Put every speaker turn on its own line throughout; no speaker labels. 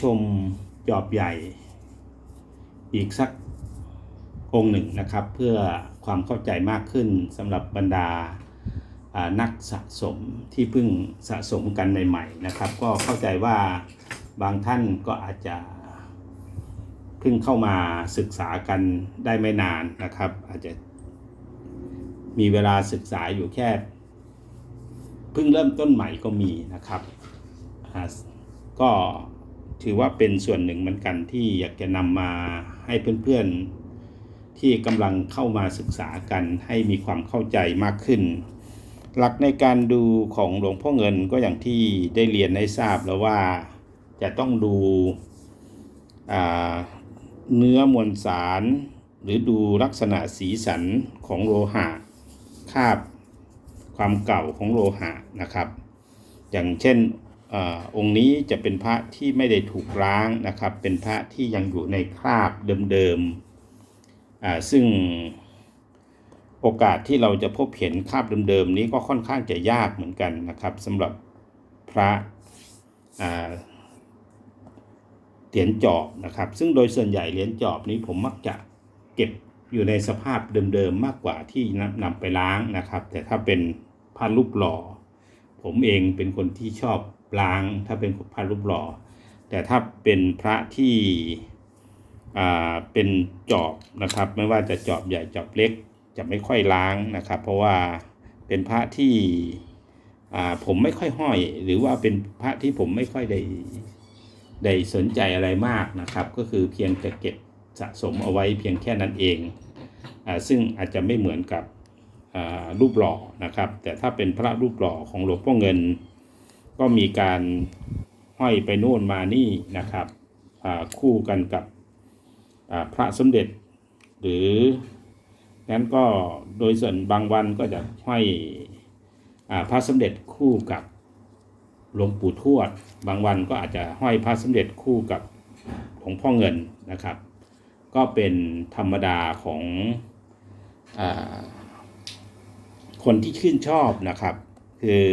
ชมจอบใหญ่ อีกสักองค์หนึ่งนะครับ เพื่อความเข้าใจมากขึ้นสำหรับบรรดานักสะสมที่เพิ่งสะสมกันใหม่ๆนะครับ ก็เข้าใจว่าบางท่านก็อาจจะเพิ่งเข้ามาศึกษากันได้ไม่นานนะครับ อาจจะมีเวลาศึกษาอยู่แค่ เพิ่งเริ่มต้นใหม่ก็มีนะครับก็ ถือว่าเป็นส่วนหนึ่งเหมือนกันที่อยากจะนำมาให้เพื่อนๆ ที่กำลังเข้ามาศึกษากันให้มีความเข้าใจมากขึ้น หลักในการดูของหลวงพ่อเงินก็อย่างที่ได้เรียนให้ทราบแล้วว่าจะต้องดูเนื้อมวลสาร หรือดูลักษณะสีสันของโลหะคาบความเก่าของโลหะนะครับ อย่างเช่น อองค์นี้จะเป็นพระที่ไม่ได้ถูกล้างนะครับ เป็นพระที่ยังอยู่ในคราบเดิมๆซึ่งโอกาสที่เราจะพบเห็นคราบเดิมๆนี้ก็ค่อนข้างจะยากเหมือนกันนะครับสำหรับพระเหรียญจอบนะครับ ซึ่งโดยส่วนใหญ่เหรียญจอบนี้ผมมักจะเก็บอยู่ในสภาพเดิมๆมากกว่าที่นำนำไปล้างนะครับ แต่ถ้าเป็นพระรูปหล่อ ผมเองเป็นคนที่ชอบ ล้าง ถ้าเป็นพระรูปหล่อ แต่ถ้าเป็นพระที่เป็นจอบนะครับ ไม่ว่าจะจอบใหญ่จอบเล็ก จะไม่ค่อยล้างนะครับ เพราะว่าเป็นพระที่ผมไม่ค่อยห้อย หรือว่าเป็นพระที่ผมไม่ค่อยได้ได้สนใจอะไรมากนะครับ ก็คือเพียงจะเก็บสะสมเอาไว้เพียงแค่นั้นเองอซึ่งอาจจะไม่เหมือนกับรูปหล่อนะครับ แต่ถ้าเป็นพระรูปหล่อของหลวงพ่อเงิน ก็มีการห้อยไปโน่นมานี่นะครับคู่กันกับพระสมเด็จ หรือนั้นก็โดยส่วนบางวันก็จะห้อยอพระสมเด็จคู่กับหลวงปู่ทวด บางวันก็อาจจะห้อยพระสมเด็จคู่กับหลวงพ่อเงินนะครับ ก็เป็นธรรมดาของอคนที่ชื่นชอบนะครับ คือ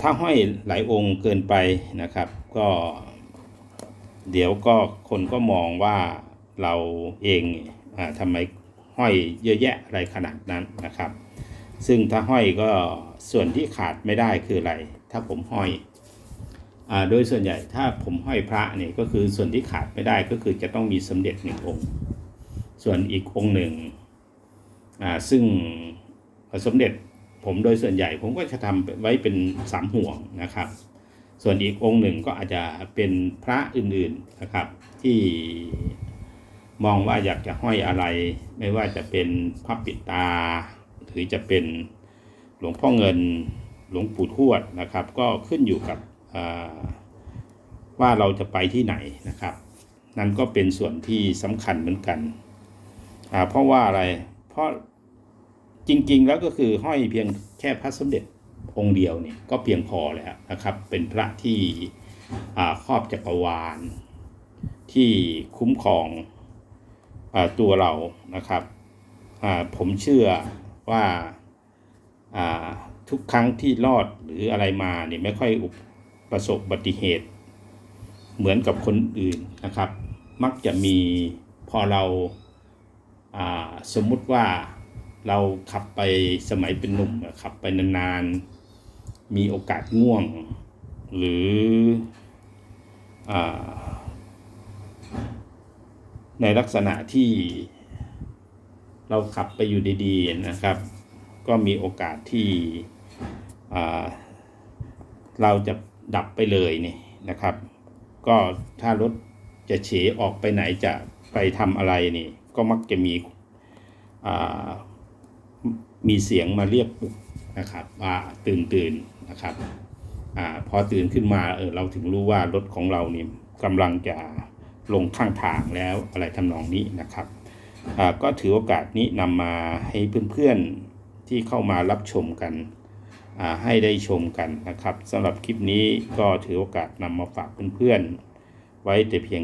ถ้าห้อยหลายองค์เกินไปนะครับ ก็ เดี๋ยวก็คนก็มองว่าเราเองอทำไมห้อยเยอะแยะอะไรขนาดนั้นนะครับ ซึ่งถ้าห้อยก็ส่วนที่ขาดไม่ได้คืออะไร ถ้าผมห้อยอโดยส่วนใหญ่ถ้าผมห้อยพระเนี่ยก็คือส่วนที่ขาดไม่ได้ก็คือจะต้องมีสมเด็จหนึ่งองค์ ส่วนอีกองค์หนึ่งซึ่งสมเด็จ ผมโดยส่วนใหญ่ผมก็จะทำไว้เป็นสามห่วงนะครับ ส่วนอีกองค์หนึ่งก็อาจจะเป็นพระอื่นๆนะครับ ที่มองว่าอยากจะห้อยอะไร ไม่ว่าจะเป็นพระปิดตา หรือจะเป็นหลวงพ่อเงินหลวงปู่ทวดนะครับ ก็ขึ้นอยู่กับว่าเราจะไปที่ไหนนะครับ นั่นก็เป็นส่วนที่สำคัญเหมือนกัน เพราะว่าอะไรเพราะ จริงๆ แล้วก็คือห้อยเพียงแค่พระสมเด็จองค์เดียวเนี่ยก็เพียงพอแล้วนะครับ เป็นพระที่ครอบจักรวาล ที่คุ้มครองอตัวเรานะครับผมเชื่อว่าทุกครั้งที่รอดหรืออะไรมาเนี่ยไม่ค่อยอประสบอุบัติเหตุ เหมือนกับคนอื่นนะครับ มักจะมีพอเราอ่าสมมุติว่า เราขับไปสมัยเป็นหนุ่มอะขับไปนานๆ มีโอกาสง่วง หรืออในลักษณะที่เราขับไปอยู่ดีๆนะครับ ก็มีโอกาสที่เราจะดับไปเลยนี่นะครับ ก็ถ้ารถจะเฉออกไปไหนจะไปทำอะไรนี่ ก็มักจะมีอ่า มีเสียงมาเรียกปลุกนะครับว่าตื่นตื่นนะครับอาพอตื่นขึ้นมาเออเราถึงรู้ว่ารถของเรานี่กำลังจะลงข้างทางแล้วอะไรทำนองนี้นะครับอ่าก็ถือโอกาสนี้นำมาให้เพื่อนๆที่เข้ามารับชมกันอ่าให้ได้ชมกันนะครับสำหรับคลิปนี้ก็ถือโอกาสนำมาฝากเพื่อนๆไว้แต่เพียง